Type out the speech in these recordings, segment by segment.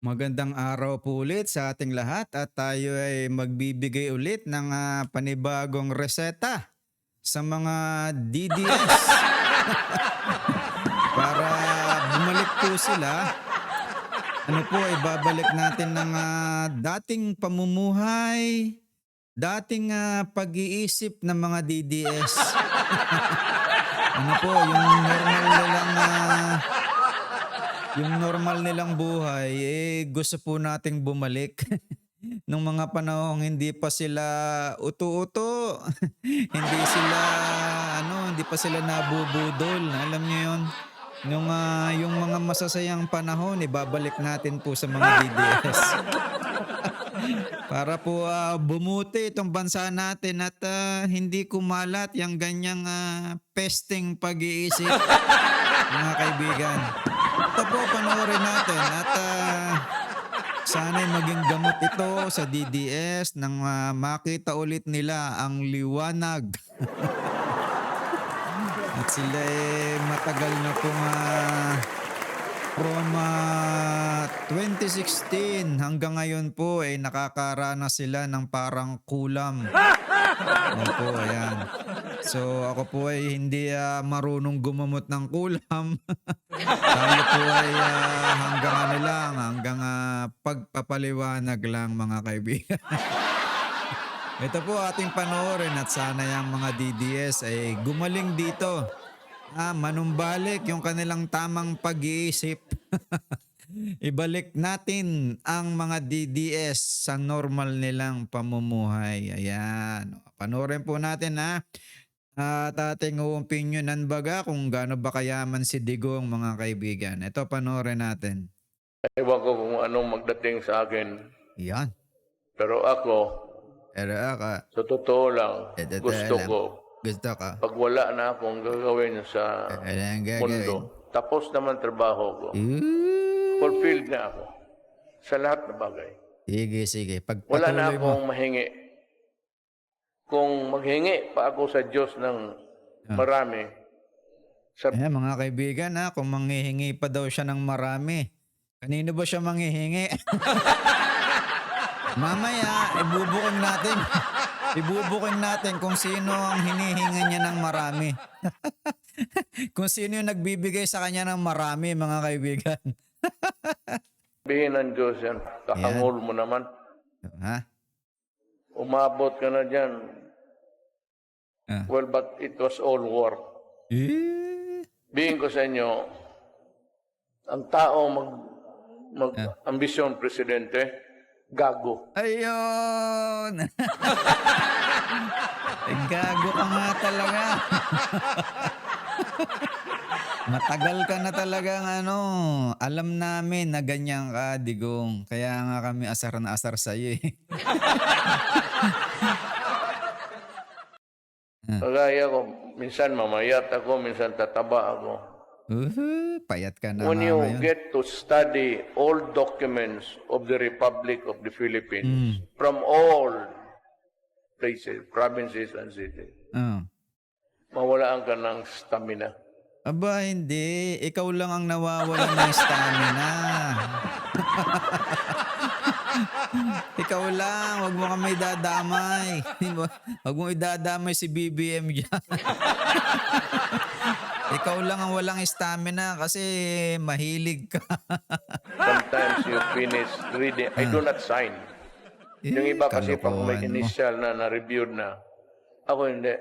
Magandang araw po ulit sa ating lahat at tayo ay magbibigay ulit ng ah, panibagong reseta sa mga DDS para bumalik po sila. Ano po, ibabalik natin ng ah, dating pamumuhay, dating ah, pag-iisip ng mga DDS. ano po, yung normal nilang ah, yung normal nilang buhay, eh, gusto po nating bumalik. Nung mga panahong hindi pa sila uto-uto, hindi sila, ano, hindi pa sila nabubudol. Alam niyo yun? Nung, ah, yung mga masasayang panahon, ibabalik natin po sa mga DDS. Para po ah, bumuti itong bansa natin at ah, hindi kumalat yung ganyang ah, pesting pag-iisip, mga kaibigan. Ito po, panoorin natin at ah, sana'y maging gamot ito sa DDS nang ah, makita ulit nila ang liwanag. at sila eh matagal na pong ah, from ah, 2016 hanggang ngayon po ay nakakaranas sila ng parang kulam. Opo, ayan. So ako po ay hindi ah, marunong gumamot ng kulam. Tayo po ay ah, hanggang ano lang, hanggang ah, pagpapaliwanag lang mga kaibigan. Ito po ating panoorin at sana yung mga DDS ay gumaling dito. Ah, manumbalik yung kanilang tamang pag-iisip. Ibalik natin ang mga DDS sa normal nilang pamumuhay. Ayan. Panoorin po natin ha. At ating opinionan baga kung gaano ba kayaman si Digong mga kaibigan. Ito panoorin natin. Ewan ko kung anong magdating sa akin. Yan. Pero ako, Pero ako, sa totoo lang, Eh, totoo gusto lang. ko, gusto ka. pag wala na akong gagawin sa Ano ang gagawin? mundo, tapos naman trabaho ko, Ooh. fulfilled na ako sa lahat ng bagay. Sige, sige. Wala na Pagpatuloy mo. akong mahingi. Kung maghingi pa ako sa Diyos ng Ah. marami, sa Eh, mga kaibigan ha, kung manghihingi pa daw siya ng marami, kanino ba siya manghihingi? Mamaya, ibubukin natin. ibubukin natin kung sino ang hinihinga niya ng marami. kung sino yung nagbibigay sa kanya ng marami, mga kaibigan. sabihin ng Diyos yan, kakangol mo naman, ha? Umabot ka na dyan. Ah. Well, but it was all work. Eh, Bihin ko sa inyo, ang tao mag, mag ambisyon presidente, gago. Ayun! Eh, Gago ka nga talaga. Matagal ka na talagang ano, alam namin na ganyan ka, Digong. Kaya nga kami asar na asar sa'yo eh. Kagaya ko, minsan mamayat ako, minsan tataba ako. Uhu, payat ka na When nga you ngayon. get to study all documents of the Republic of the Philippines from all places, provinces and cities, Oh. mawalaan ka ng stamina. Aba, hindi. Ikaw lang ang nawawalan ng stamina. Ikaw lang. Huwag mo kami dadamay. Huwag mo idadamay si BBM dyan. Ikaw lang ang walang stamina kasi mahilig ka. Sometimes you finish reading. I do not sign. Yung iba kasi pag may kalokohan mo. initial na na-reviewed na, ako hindi.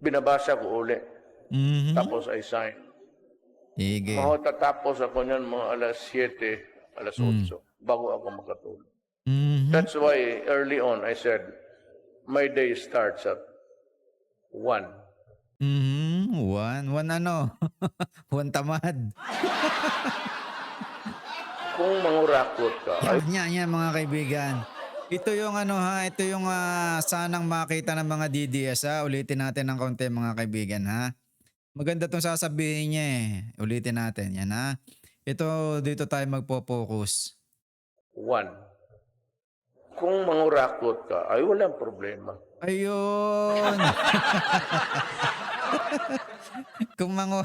Binabasa ko uli. Mhm. Tapos I sign. Sige. Mga tatapos ako niyan mga alas 7, alas 8, bago ako makatulog. Mhm. That's why early on I said, my day starts at 1. Mhm. One. One ano? One tamad. Kung mangurakot ka, Yan, yan, yan mga kaibigan. Ito yung ano ha, ito yung ah, sanang makita ng mga DDS ha. Ulitin natin ng konti mga kaibigan ha. Maganda tong sasabihin niya eh. Ulitin natin yan ha. Ito, dito tayo magpo-focus. 1. Kung mangurakot ka, ay walang problema. Ayun! kung mangu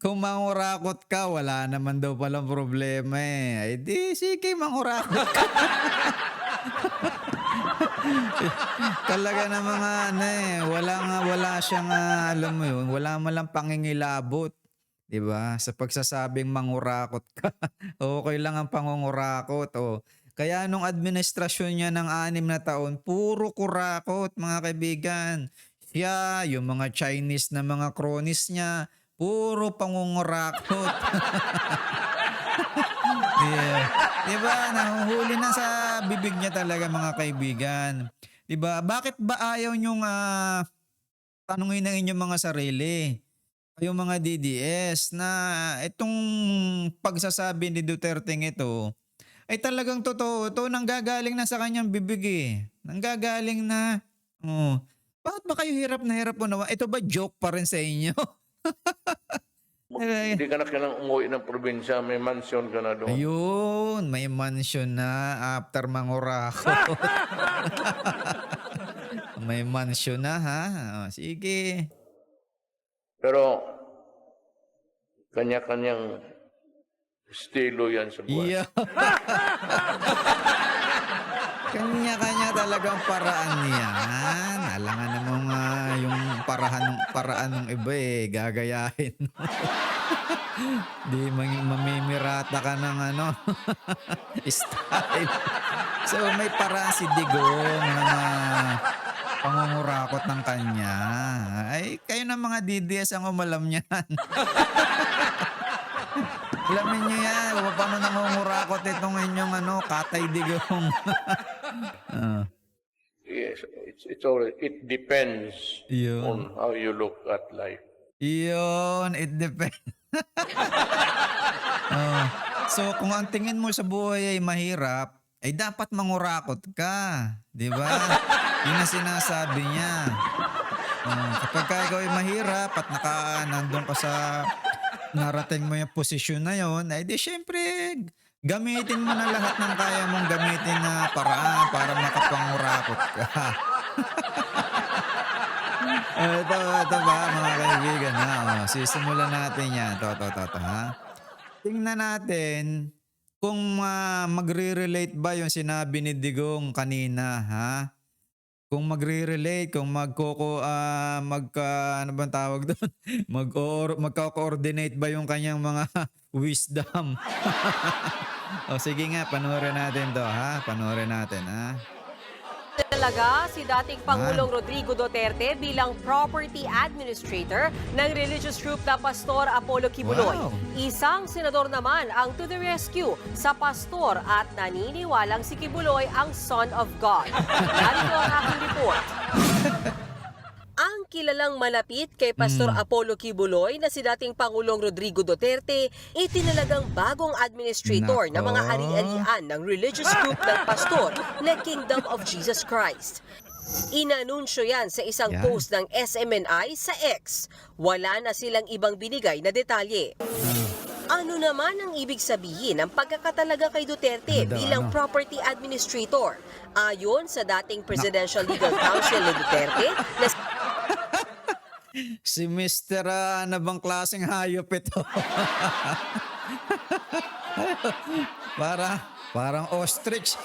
Kung mangurakot ka, wala naman daw palang problema eh. Ay di, sige, mangurakot ka. Talaga na mga ano eh, wala nga, wala siyang, ah, alam mo yun, wala man lang pangingilabot. 'Di ba? Sa pagsasabing mangurakot ka. okay lang ang pangungurakot. Oh. Kaya nung administrasyon niya ng anim na taon, puro kurakot mga kaibigan. Siya, yung mga Chinese na mga cronies niya, puro pangungurakot. yeah. Diba? Nahuhuli na sa bibig niya talaga mga kaibigan. Diba? Bakit ba ayaw niyong ah, tanungin ng inyong mga sarili? Yung mga DDS na itong pagsasabi ni Duterte ito ay talagang totoo. Ito nanggagaling na sa kanyang bibig eh. Nanggagaling na. Oh. Bakit ba kayo hirap na hirap mo naman? Ito ba joke pa rin sa inyo? Hindi ka na kailangang umuwi ng probinsya, may mansion ka na doon. Ayun, may mansion na after mangurakot. may mansion na ha. Oh, sige. Pero, kanya-kanyang estilo yan sa buhay. Yeah. Kanya-kanya talagang paraan niyan. Alangan namang ah, yung parahan ng paraan ng iba eh, gagayahin. Di mang- mamimirata ka ng ano, style. So may paraan si Digong na pangungurakot ng kanya. Ay, kayo ng mga DDS ang umalam niyan. Alamin niyo yan, kung paano nangungurakot itong inyong ano, katay digong. Ah, Yes, it's, it's all, it depends yun. on how you look at life. Yun, it depends. Oh, So kung ang tingin mo sa buhay ay mahirap, ay dapat mangurakot ka. Di ba? Yun ang sinasabi niya. Oh, kapag ka ikaw ay mahirap at naka, nandun ka sa narating mo yung posisyon na yon, ay di syempre gamitin mo na lahat ng kaya mong gamitin na paraan para makapangurakot ka. Oh, ito, ito ba mga kaibigan ha? Oh, sisimulan natin yan. Ito, ito, ito, ito, ha? Tingnan natin kung ah, magre-relate ba yung sinabi ni Digong kanina, ha? Kung magre-relate, kung magkoko, ah, magka, ano bang tawag doon? Mag magka-coordinate ba yung kanyang mga wisdom? o sige nga, panoorin natin to, ha? Panoorin natin, ha? Talaga si dating Pangulong Rodrigo Duterte bilang property administrator ng religious group na Pastor Apollo Kibuloy. Wow. Isang senador naman ang to the rescue sa pastor at naniniwalang si Kibuloy ang son of God. Narito ang aking report. Ang kilalang malapit kay Pastor Apollo Kibuloy na si dating Pangulong Rodrigo Duterte, itinalagang bagong administrator ng mga Nako. ari-arian ng religious group ng pastor na Kingdom of Jesus Christ. Inanunsyo yan sa isang Yan. post ng SMNI sa X. Wala na silang ibang binigay na detalye. Ano naman ang ibig sabihin ng pagkakatalaga kay Duterte Ano bilang ano? property administrator? Ayon sa dating Presidential Legal Counsel ni Duterte na Si Mr. ah, ano bang klaseng hayop ito? Para, parang ostrich.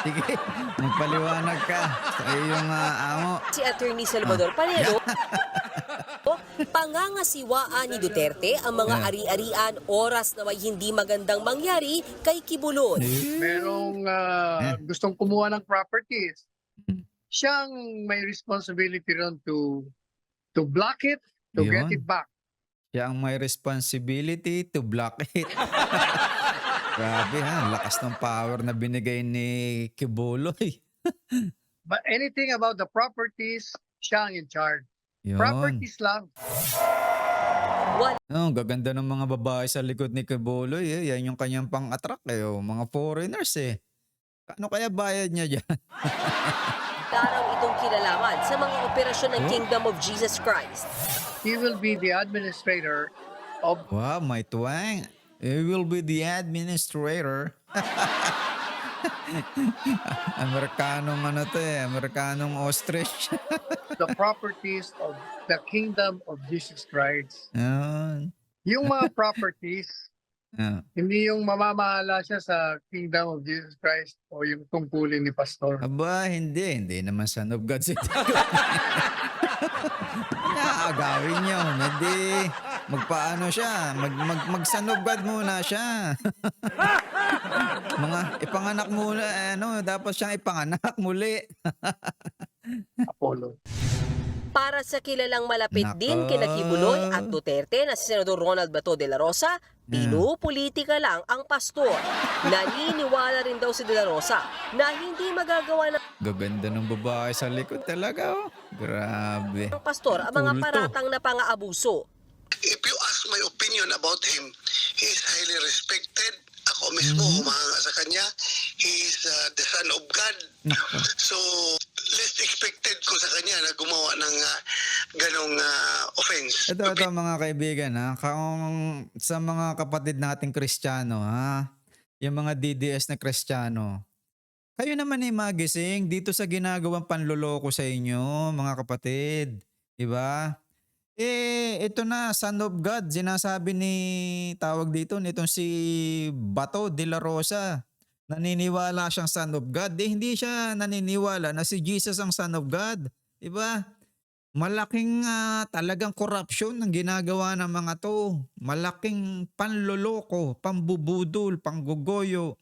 Sige, magpaliwanag ka sa iyong ah, amo. si Attorney Salvador Panelo, pangangasiwaan ni Duterte ang mga Yeah. ari-arian oras na may hindi magandang mangyari kay Kibuloy. merong ah, Eh. gustong kumuha ng properties. Siyang may responsibility ron to to block it, to get Yun. it back. Siya ang may responsibility to block it. Grabe ha, lakas ng power na binigay ni Kibuloy. But anything about the properties, siya ang in charge. Yun. Properties lang. Oh, gaganda ng mga babae sa likod ni Kibuloy eh. Yan yung kanyang pang-attract eh. oh. Mga foreigners eh. Ano kaya bayad niya dyan? Laraw itong kinalaman sa mga operasyon ng Oh. Kingdom of Jesus Christ. He will be the administrator of Wow, may tuwang. He will be the administrator. Amerikanong ano to eh, Amerikanong ostrich. the properties of the kingdom of Jesus Christ. Yan. Yung mga properties, Ah. hindi yung mamamahala siya sa kingdom of Jesus Christ o yung tungkulin ni pastor. Aba, hindi. Hindi naman son of God si Naagawin niyo. Hindi. Magpaano siya. Mag, mag, mag son of God muna siya. Mga ipanganak muna. eh, Ano, dapat siyang ipanganak muli. Apollo. Para sa kilalang malapit Nako. din kina Kibuloy at Duterte na si Senador Ronald Bato de la Rosa, pinupolitika lang ang pastor. Naniniwala rin daw si de la Rosa na hindi magagawa ng Gaganda ng babae sa likod talaga. Oh. Grabe. pastor ang mga Kulto. paratang na pang-aabuso. if you ask my opinion about him, he is highly respected. Ako mismo, humanga sa kanya. He is uh, the son of God. So, least expected ko sa kanya na gumawa ng uh, ganong uh, offense. Ito, ito mga kaibigan ha. Kung sa mga kapatid nating Kristiyano ha. Yung mga DDS na Kristiyano. Kayo naman ay magising dito sa ginagawang panloloko sa inyo, mga kapatid. Diba? Eh, ito na, Son of God, sinasabi ni, tawag dito, nitong si Bato de la Rosa. Naniniwala siyang Son of God. Eh, hindi siya naniniwala na si Jesus ang Son of God. Diba? Malaking ah, talagang corruption ang ginagawa ng mga to. Malaking panloloko, pambubudol, panggugoyo,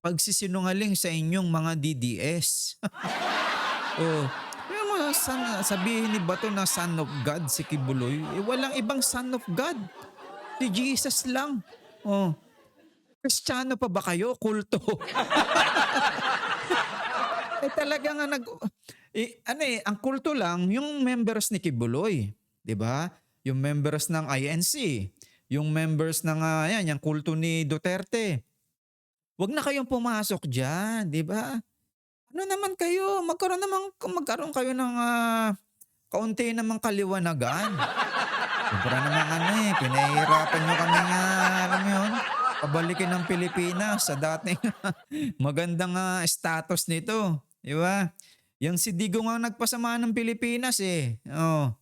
pagsisinungaling sa inyong mga DDS. oh, mo, san, sabihin ni Bato na son of God si Kibuloy, eh, walang ibang son of God. Si Jesus lang. Oh. Kristiyano pa ba kayo? Kulto. eh talaga nga nag eh, ano eh, ang kulto lang yung members ni Kibuloy, ba? Yung members ng INC, yung members ng ah, yan, yung kulto ni Duterte. Huwag na kayong pumasok diyan, 'di ba? Ano naman kayo? Magkaroon naman magkaroon kayo ng ah, kaunti namang kaliwanagan. Sobra naman ano eh, pinahihirapan nyo kami nga, alam mo yun, pabalikin ng Pilipinas sa dating magandang ah, status nito. Di ba? Yung si Digo nga nagpasama ng Pilipinas eh. Oh.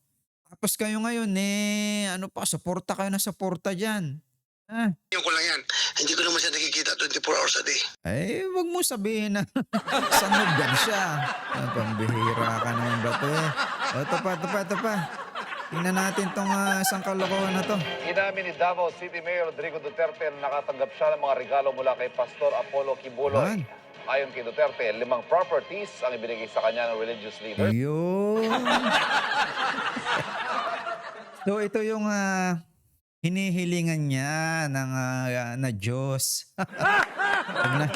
Tapos kayo ngayon eh, ano pa, suporta kayo na suporta dyan. Ah, Yung ko lang yan. Hindi ko naman siya nakikita 24 hours a day. ay, wag mo sabihin na sanogan siya. Ah, pambihira ka naman ba to eh. O, ito pa, ito pa, ito pa. Tingnan natin tong ah, isang kalokohan na to. Inamin ni Davao City Mayor Rodrigo Duterte na nakatanggap siya ng mga regalo mula kay Pastor Apollo Kibuloy. Yan. Ayon kay Duterte, limang properties ang ibinigay sa kanya ng religious leaders. Ayun. so ito yung ah, hinihilingan niya ng ah, na Diyos. Huwag na,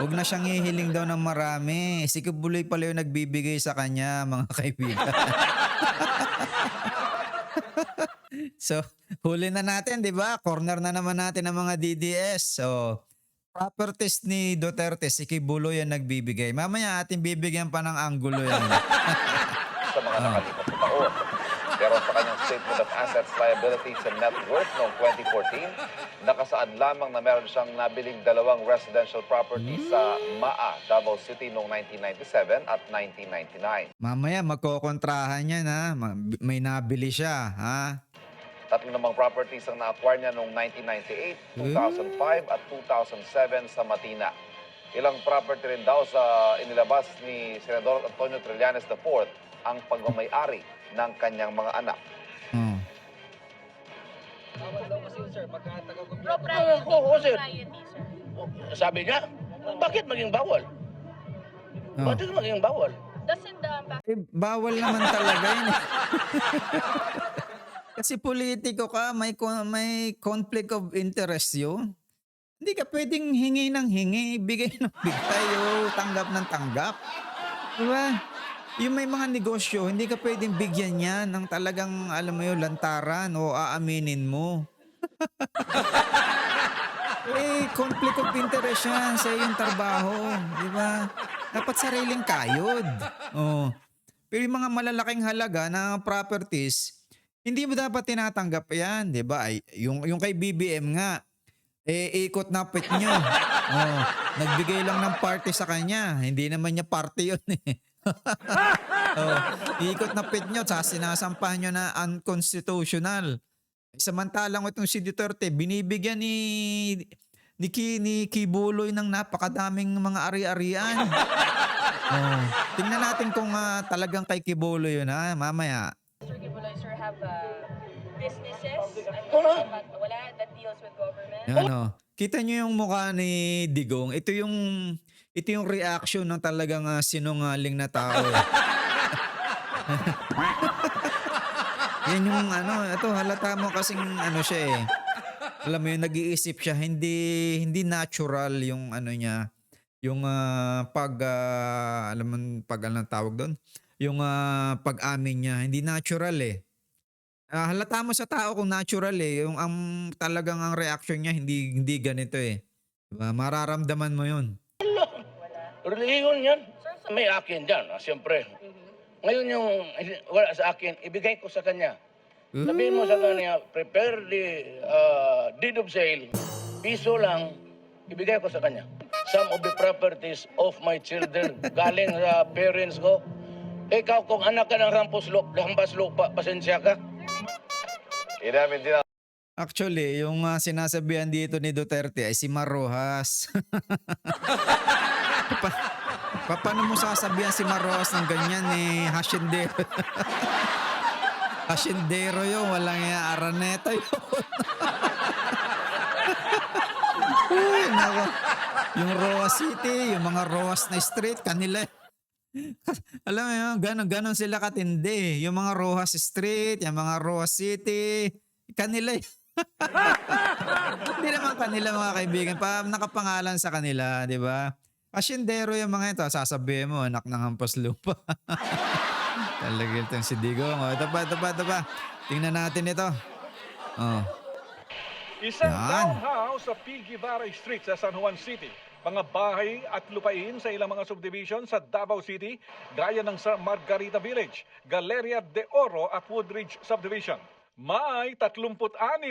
huwag na siyang hihiling daw ng marami. Si Kibuloy pala yung nagbibigay sa kanya, mga kaibigan. so, huli na natin, di ba? Corner na naman natin ang mga DDS. So, properties ni Duterte, si Kibuloy ang nagbibigay. Mamaya ating bibigyan pa ng anggulo yan. sa mga nakalipas na taon. Pero sa kanyang Statement of Assets, Liabilities and Net Worth noong 2014, nakasaad lamang na meron siyang nabiling dalawang residential property sa Maa, Davao City noong 1997 at 1999. Mamaya magkokontrahan yan ha. Ma- May nabili siya ha. Tatlo namang properties ang na-acquire niya noong 1998, 2005 at 2007 sa Matina. Ilang property rin daw sa inilabas ni Senador Antonio Trillanes IV ang pagmamayari ng kanyang mga anak. Oh. Oo, oo, sir. Sabi niya, bakit maging bawal? Oh. Bakit maging bawal? Doesn't the back Eh, bawal naman talaga yun. Kasi politiko ka, may, con- may conflict of interest yun. Hindi ka pwedeng hingi ng hingi, bigay ng bigay, o tanggap ng tanggap. Diba? Yung may mga negosyo, hindi ka pwedeng bigyan yan ng talagang, alam mo yun, lantaran o aaminin mo. eh, conflict of interest yan sa iyong trabaho. Di ba? Dapat sariling kayod. Oh. Pero yung mga malalaking halaga na properties, hindi mo dapat tinatanggap yan, di ba? Yung, yung kay BBM nga, Eh, ikot na pit nyo. oh, nagbigay lang ng party sa kanya. Hindi naman niya party yun eh. Oh, ikot na pit nyo, sa sinasampahan nyo na unconstitutional. Samantalang itong si Duterte, binibigyan ni ni, Ki, ni Kibuloy ng napakadaming mga ari-arian. oh, tingnan natin kung ah, talagang kay Kibuloy yun ha, mamaya. Sir Kibuloy, sir, have uh, businesses? I mean, wala that deals with government? Ano? Kita nyo yung mukha ni Digong. Ito yung ito yung reaction ng talagang ah, sinungaling na tao. Yan yung ano, ito halata mo kasing ano siya eh. Alam mo yun, nag-iisip siya, hindi hindi natural yung ano niya, yung ah, pag ah, alam mo pag ano tawag doon, yung ah, pag-amin niya, hindi natural eh. Ah, halata mo sa tao kung natural eh, yung ang talagang ang reaction niya hindi hindi ganito eh. Diba? Mararamdaman mo 'yun. Reliyon yan. May akin dyan, ah, siyempre. Ngayon yung wala sa akin, ibigay ko sa kanya. Sabihin mo sa kanya, prepare the uh, deed of sale, piso lang, ibigay ko sa kanya. Some of the properties of my children, galing sa parents ko. Ikaw, kung anak ka ng rampos lupa, hampas lupa, pasensya ka. Inamin din ang Actually, yung ah, sinasabihan dito ni Duterte ay si Marojas. pa, pa- paano mo sasabihan si Marojas ng ganyan eh? Hasyendero. Hasyendero yun. Walang araneta yun. Yung Roa City, yung mga Roas na street, kanila. Alam mo yun, ganon, ganon sila katindi. Yung mga Rojas Street, yung mga Roas City, kanila. Hindi naman kanila mga kaibigan. Pa, nakapangalan sa kanila, di ba? Asyendero yung mga ito. Sasabihin mo, anak ng hampas lupa. Talaga itong si Digong. Oh, ito pa, ito pa, ito pa. Tingnan natin ito. Oh. Isang Yan. townhouse sa P. Guevara Street sa San Juan City. Mga bahay at lupain sa ilang mga subdivision sa Davao City, gaya ng sa Margarita Village, Galeria de Oro at Woodridge Subdivision. May 36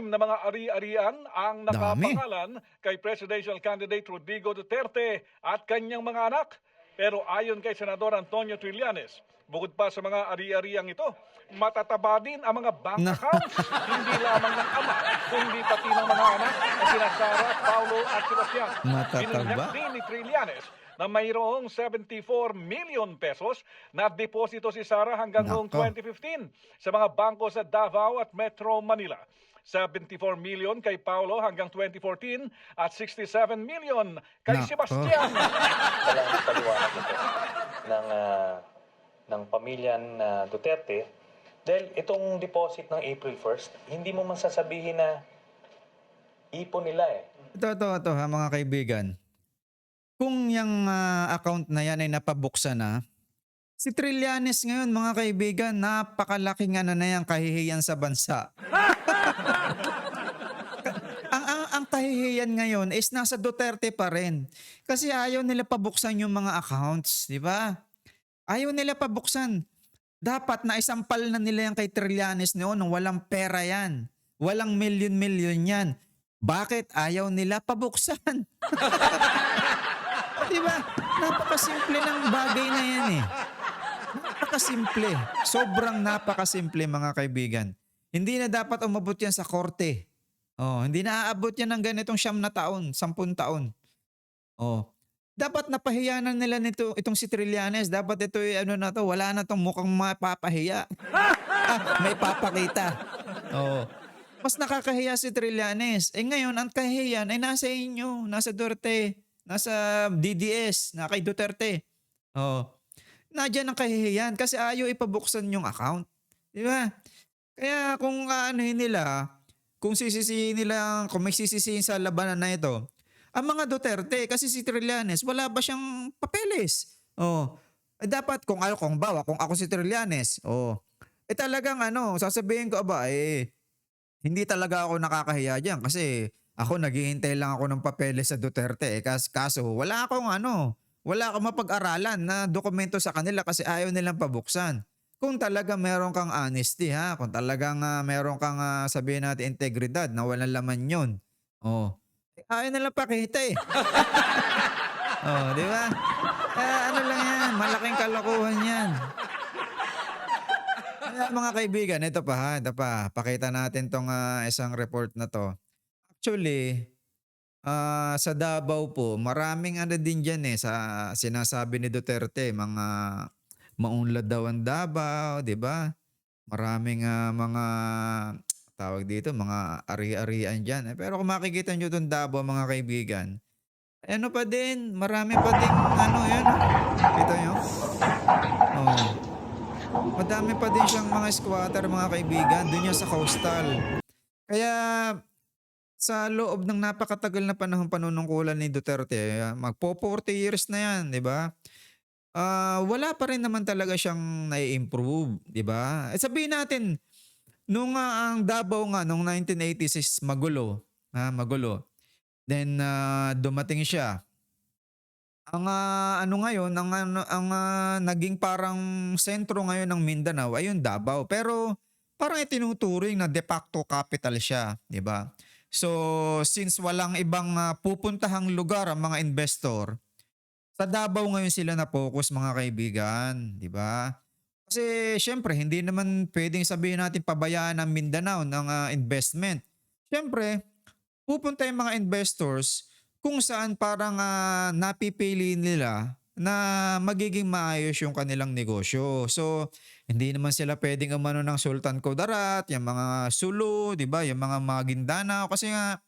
na mga ari-arian ang nakapangalan kay presidential candidate Rodrigo Duterte at kanyang mga anak. Pero ayon kay Senador Antonio Trillanes, bukod pa sa mga ari-ariang ito, matataba din ang mga bank accounts, hindi lamang ng ama, kundi pati ng mga anak na sina Sara, Paulo at Sebastian. Matataba? Binunyak din ni Trillanes na mayroong 74 million pesos na deposito si Sara hanggang noong Nako. 2015 sa mga bangko sa Davao at Metro Manila. 74 million kay Paulo hanggang 2014 at 67 million kay Nako. Sebastian. walang paliwanag ito ng ah, ng pamilya na Duterte dahil itong deposit ng April 1st, hindi mo man sasabihin na ipon nila eh. Ito, ito, ito ha mga kaibigan. Kung yung ah, account na yan ay napabuksan na, si Trillanes ngayon mga kaibigan, napakalaking ano na yan kahihiyan sa bansa. ang, ang, ang kahihiyan ngayon is nasa Duterte pa rin. Kasi ayaw nila pabuksan yung mga accounts, di ba? Ayaw nila pabuksan. Dapat na isampal na nila yan kay Trillanes noon walang pera yan. Walang million-million yan. Bakit ayaw nila pabuksan? Di ba? Napakasimple ng bagay na yan eh. Napakasimple. Sobrang napakasimple mga kaibigan. Hindi na dapat umabot yan sa korte. Oh, hindi na aabot yan ng ganitong siyam na taon, sampun taon. Oh. Dapat napahiya na nila nito itong si Trillanes. Dapat ito ay ano na to, wala na tong mukhang mapapahiya. ah, may papakita. Oh. Mas nakakahiya si Trillanes. Eh ngayon, ang kahihiyan ay nasa inyo, nasa Duterte, nasa DDS, na kay Duterte. Oh. Nadyan ang kahihiyan kasi ayaw ipabuksan yung account. Di ba? Kaya kung aanuhin nila, kung sisisihin nila, kung may sisisihin sa labanan na ito, ang mga Duterte, kasi si Trillanes, wala ba siyang papeles? Oh. Eh, dapat kung ano, kung bawa, kung ako si Trillanes, oh, eh talagang ano, sasabihin ko, aba, eh, hindi talaga ako nakakahiya dyan kasi ako naghihintay lang ako ng papeles sa Duterte. Eh, kas, kaso wala akong ano, wala akong mapag-aralan na dokumento sa kanila kasi ayaw nilang pabuksan. Kung talaga meron kang honesty ha, kung talagang ah, meron kang ah, sabihin natin integridad na walang laman yun. Oh. Ayaw nilang pakita eh. oh, di ba? Kaya ano lang yan, malaking kalokohan yan. Kaya mga kaibigan, ito pa ha, ito pa. Pakita natin tong ah, isang report na to. Actually, ah, sa Davao po, maraming ano din dyan eh, sa sinasabi ni Duterte, mga maunlad daw ang Davao, di ba? Maraming ah, mga tawag dito, mga ari-arian dyan. Eh, pero kung makikita nyo itong Davao, mga kaibigan, ano pa din, marami pa din, ano yan, kita nyo? Oh. Madami pa din siyang mga squatter, mga kaibigan, dun yan sa coastal. Kaya, sa loob ng napakatagal na panahon panunungkulan ni Duterte, ah, magpo 40 years na yan, di ba? Ah, wala pa rin naman talaga siyang nai-improve, di ba? Eh, sabihin natin, nung ah, ang Davao nga, nung 1980s is magulo, ha, magulo. Then, ah, dumating siya. Ang ah, ano ngayon, ang, ano, ang ah, naging parang sentro ngayon ng Mindanao ay yung Davao. Pero parang itinuturing na de facto capital siya, di ba? So, since walang ibang ah, pupuntahang lugar ang mga investor, sa Davao ngayon sila na focus mga kaibigan, di ba? Kasi syempre, hindi naman pwedeng sabihin natin pabayaan ng Mindanao ng ah, investment. Syempre, pupunta yung mga investors kung saan parang ah, napipili nila na magiging maayos yung kanilang negosyo. So, hindi naman sila pwedeng umano ng Sultan Kudarat, yung mga Sulu, di ba? Yung mga Maguindanao. Kasi nga,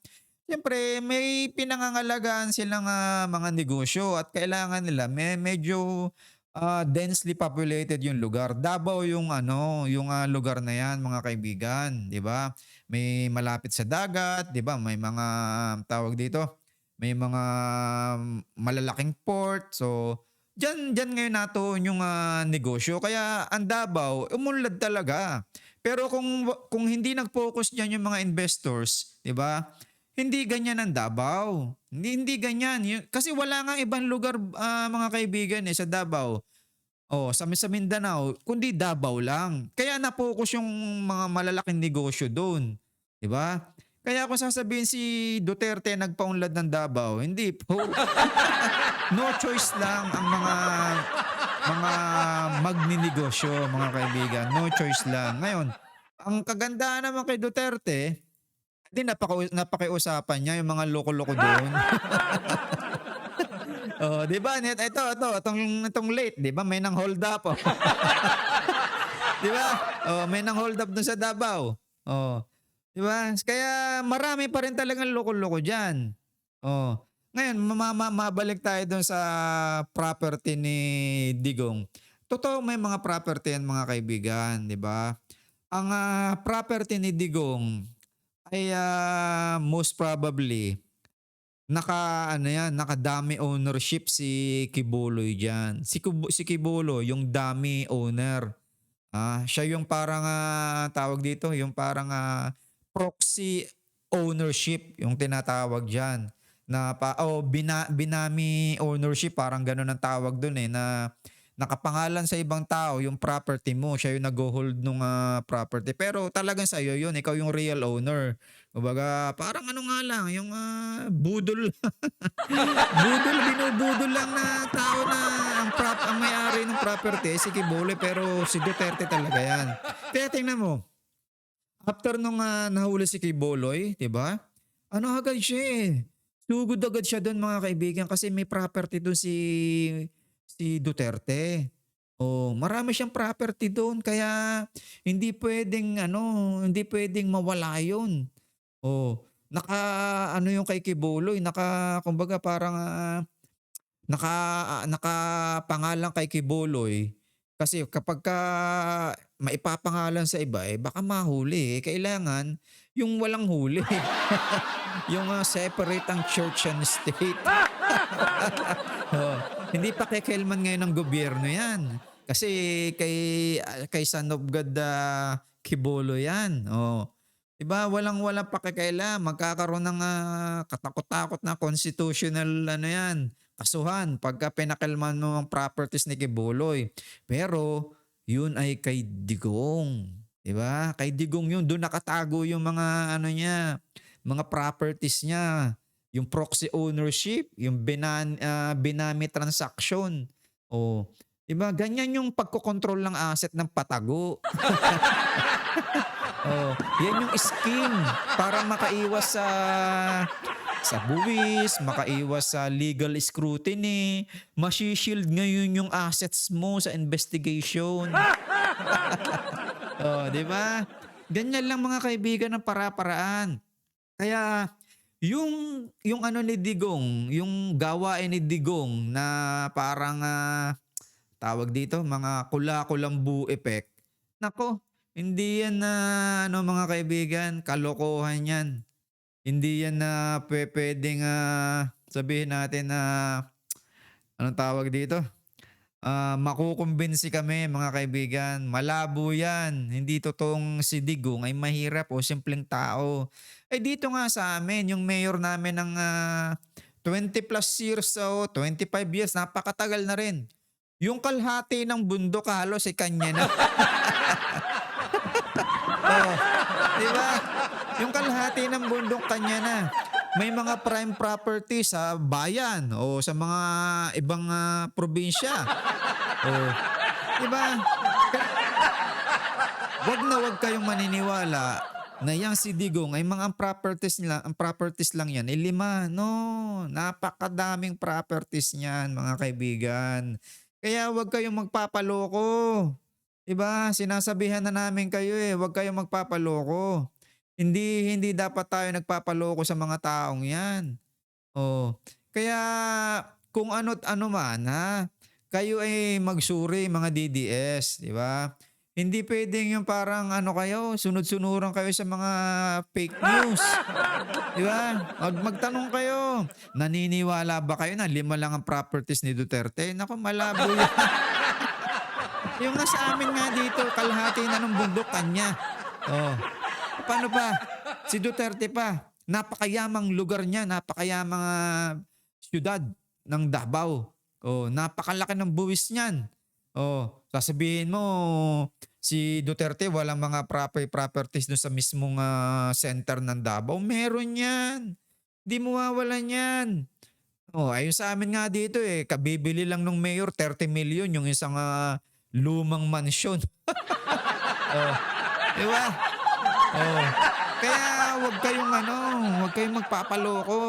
Siyempre, may pinangangalagaan silang ah, mga negosyo at kailangan nila may medyo ah, densely populated yung lugar. Davao yung ano, yung ah, lugar na yan, mga kaibigan, 'di ba? May malapit sa dagat, 'di ba? May mga tawag dito, may mga malalaking port. So, diyan diyan ngayon nato yung ah, negosyo. Kaya ang Davao umunlad talaga. Pero kung kung hindi nag-focus diyan yung mga investors, 'di ba? Hindi ganyan ang Davao. Hindi hindi ganyan. Kasi wala nga ibang lugar ah, mga kaibigan eh sa Davao. Oh, sa, sa Mindanao, kundi Davao lang. Kaya na-focus yung mga malalaking negosyo doon. 'Di ba? Kaya kung sasabihin si Duterte nagpaunlad ng Davao, hindi po. no choice lang ang mga mga magninegosyo, mga kaibigan. No choice lang. Ngayon, ang kagandahan naman kay Duterte, hindi napaka napakiusapan niya yung mga loko-loko doon. oh, 'di ba? Ito, ito, itong itong late, 'di ba? May nang hold up. Oh. 'Di ba? Oh, may nang hold up doon sa Davao. Oh. 'Di ba? Kaya marami pa rin talagang loko-loko diyan. Oh. Ngayon, mama- mabalik tayo doon sa property ni Digong. Totoo may mga property yan mga kaibigan, 'di ba? Ang ah, property ni Digong ay ah, most probably naka ano yan, nakadami ownership si Kibuloy diyan. Si Kubo, si Kibuloy yung dami owner. Ah, siya yung parang ah, tawag dito, yung parang ah, proxy ownership yung tinatawag diyan na pa oh bina, binami ownership parang ganun ang tawag doon eh na nakapangalan sa ibang tao yung property mo, siya yung nag-hold nung ah, property. Pero talagang sa iyo yun, ikaw yung real owner. Kumbaga, parang ano nga lang, yung ah, budol. budol, binubudol lang na tao na ang, prop, ang may-ari ng property, si Kibole, pero si Duterte talaga yan. Kaya tingnan mo, after nung ah, nahuli si Kiboloy, di ba? Ano agad siya eh. Sugod agad siya doon mga kaibigan kasi may property doon si si Duterte. Oh, marami siyang property doon kaya hindi pwedeng ano, hindi pwedeng mawala 'yon. Oh, naka ano yung kay Kibuloy, naka kumbaga parang ah, naka ah, nakapangalan kay Kibuloy kasi kapag ka maipapangalan sa iba eh baka mahuli eh. Kailangan yung walang huli. yung ah, separate ang church and state. Oh, hindi pa kekelman ngayon ng gobyerno yan. Kasi kay ah, kay Son of God ah, Kibolo yan. Oh. 'Di ba? Walang walang pakikaila, magkakaroon ng ah, katakot-takot na constitutional ano yan, kasuhan pagka pinakalman mo ang properties ni Kibuloy. Pero yun ay kay Digong. 'Di ba? Kay Digong yun, doon nakatago yung mga ano niya, mga properties niya. yung proxy ownership, yung binan, ah, binami transaction. O, Diba? Ganyan yung pagkokontrol ng asset ng patago. oh, yan yung scheme para makaiwas sa sa buwis, makaiwas sa legal scrutiny, masishield ngayon yung assets mo sa investigation. oh, di ba? Ganyan lang mga kaibigan ng para-paraan. Kaya yung yung ano ni Digong, yung gawain ni Digong na parang ah, tawag dito, mga kula-kulambu effect. Nako, hindi yan na ano mga kaibigan, kalokohan yan. Hindi yan na pwe- pwedeng ah, sabihin natin na anong tawag dito? Ah, makukumbinsi kami mga kaibigan. Malabo yan. Hindi totoong si Digong ay mahirap o simpleng tao. Eh dito nga sa amin, yung mayor namin ng ah, 20 plus years o 25 years, napakatagal na rin. Yung kalhati ng bundok halos ay kanya na. di ba? Yung kalahati ng bundok kanya na. May mga prime property sa bayan o sa mga ibang ah, probinsya. Oh, di ba? Wag na wag kayong maniniwala na yang si Digong ay mga properties lang, ang properties lang yan, ay lima. No, napakadaming properties niyan, mga kaibigan. Kaya wag kayong magpapaloko. 'Di ba? Sinasabihan na namin kayo eh, wag kayong magpapaloko. Hindi hindi dapat tayo nagpapaloko sa mga taong 'yan. Oh. Kaya kung ano't ano man ha, kayo ay magsuri mga DDS, 'di ba? Hindi pwedeng yung parang ano kayo, sunod-sunuran kayo sa mga fake news. Di ba? Mag magtanong kayo. Naniniwala ba kayo na lima lang ang properties ni Duterte? Naku, malabo yun. yung nga sa amin nga dito, kalahati na ng bundok kanya. Oh. Paano pa? Si Duterte pa. Napakayamang lugar niya, napakayamang ah, syudad ng Davao. Oh, napakalaki ng buwis niyan. Oh, sasabihin mo si Duterte walang mga proper properties doon sa mismong ah, center ng Davao. Meron 'yan. Di mawawalan 'yan. Oh, ayun sa amin nga dito eh, kabibili lang ng mayor 30 million yung isang ah, lumang mansyon. oh, di ba? Oh. Kaya wag kayong ano, wag kayong magpapaloko.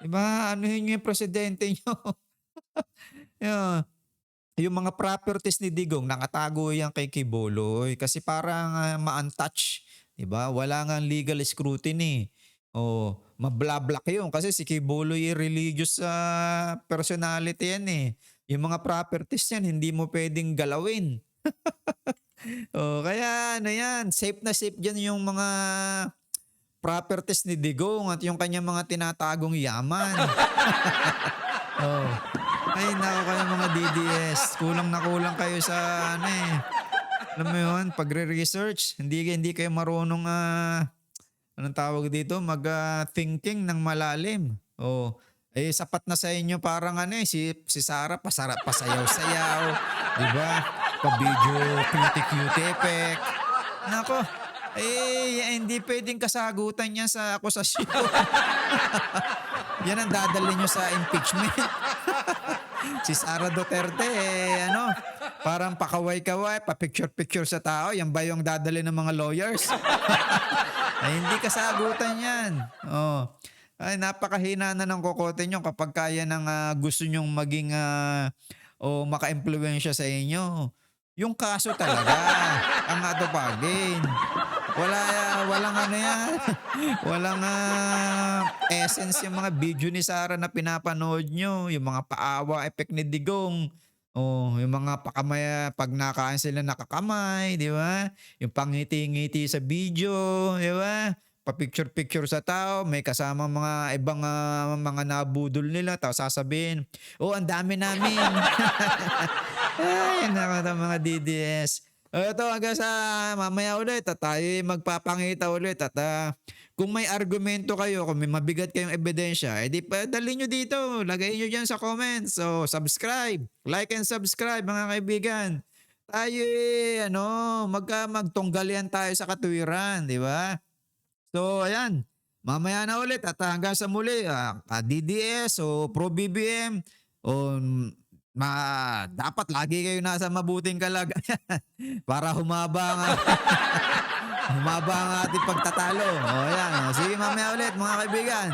Di ba? Ano yun yung presidente nyo? yeah. Yung mga properties ni Digong, nakatago yan kay Kiboloy kasi parang uh, ma-untouch. Diba? Wala nga legal scrutiny. O, mablablak yun kasi si Kiboloy religious uh, personality yan eh. Yung mga properties yan, hindi mo pwedeng galawin. o, kaya ano yan, safe na safe dyan yung mga properties ni Digong at yung kanyang mga tinatagong yaman. oh. Ay, nako kayo mga DDS. Kulang na kulang kayo sa ano eh. Alam mo yun, pagre-research, hindi, hindi kayo marunong, ah, anong tawag dito, mag-thinking ng malalim. Oh, eh, sapat na sa inyo parang ano eh, si, si Sarah, pasarap, pasayaw-sayaw, di ba? Pa-video, cutie-cutie effect. Nako, eh, hindi pwedeng kasagutan yan sa akusasyon. yan ang dadali nyo sa impeachment. si Sara Duterte, eh, ano, parang pakaway-kaway, pa-picture-picture sa tao, yan ba yung dadali ng mga lawyers? Ay, hindi kasagutan yan. Oh. Ay, napakahina na ng kokote nyo kapag kaya ng ah, gusto nyong maging ah, o maka-impluensya sa inyo. Yung kaso talaga, ang atupagin. Wala, walang ano yan. walang ah, essence yung mga video ni Sarah na pinapanood nyo. Yung mga paawa effect ni Digong. Oh, yung mga pakamaya, pag nakain sila nakakamay, di ba? Yung pangiti-ngiti sa video, di ba? Pa-picture-picture sa tao, may kasama mga ibang ah, mga nabudol nila, tapos sasabihin, oh, ang dami namin. Ay, nako mga DDS. Ito hanggang sa mamaya ulit at tayo magpapangita ulit at ah, kung may argumento kayo, kung may mabigat kayong ebidensya, edi pa dali nyo dito, lagay nyo dyan sa comments. So, subscribe, like and subscribe mga kaibigan. Tayo eh, ano, magka magtunggalian tayo sa katuwiran, di ba? So, ayan. mamaya na ulit at hanggang sa muli, ah, ah, DDS o Pro BBM o mm, ma, dapat lagi kayo nasa mabuting kalagayan para humaba ang, humaba ang ating pagtatalo. O yan, sige mamaya ulit mga kaibigan.